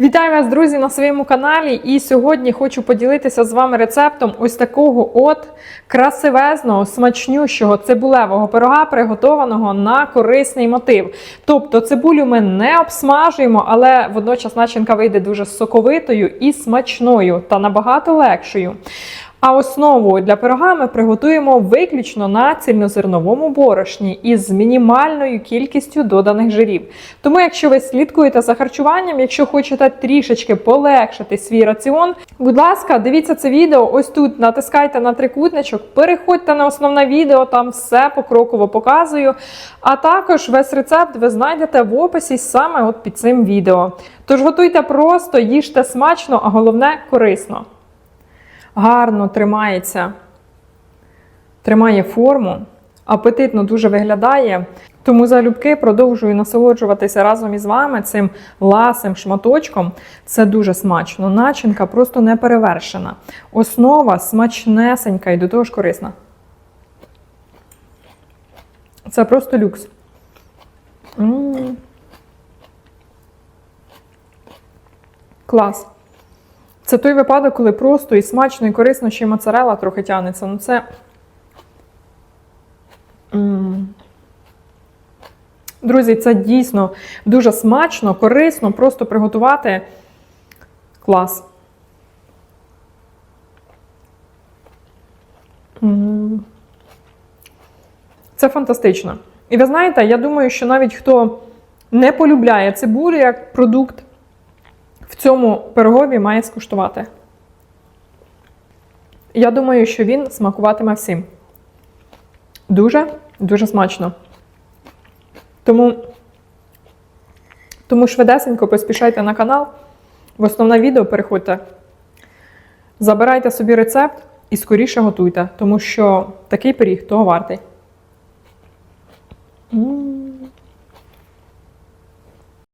Вітаю вас, друзі, на своєму каналі. І сьогодні хочу поділитися з вами рецептом ось такого от красивезного, смачнющого цибулевого пирога, приготованого на корисний мотив. Тобто цибулю ми не обсмажуємо, але водночас начинка вийде дуже соковитою і смачною та набагато легшою. А основу для пирога ми приготуємо виключно на цільнозерновому борошні із мінімальною кількістю доданих жирів. Тому, якщо ви слідкуєте за харчуванням, якщо хочете трішечки полегшити свій раціон, будь ласка, дивіться це відео. Ось тут натискайте на трикутничок, переходьте на основне відео, там все покроково показую. А також весь рецепт ви знайдете в описі саме от під цим відео. Тож готуйте просто, їжте смачно, а головне корисно гарно тримається, тримає форму, апетитно дуже виглядає. Тому залюбки продовжую насолоджуватися разом із вами цим ласим шматочком. Це дуже смачно. Начинка просто не перевершена. Основа смачнесенька і до того ж корисна. Це просто люкс. М. Клас. Це той випадок, коли просто і смачно, і корисно, ще й моцарела трохи тягнеться. Ну це. Друзі, це дійсно дуже смачно, корисно, просто приготувати клас. Це фантастично. І ви знаєте, я думаю, що навіть хто не полюбляє цибулю як продукт, в цьому пирогові має скуштувати. Я думаю, що він смакуватиме всім. Дуже, дуже смачно. Тому, тому швидесенько поспішайте на канал. В основне відео переходьте. Забирайте собі рецепт і скоріше готуйте, тому що такий пиріг того вартий.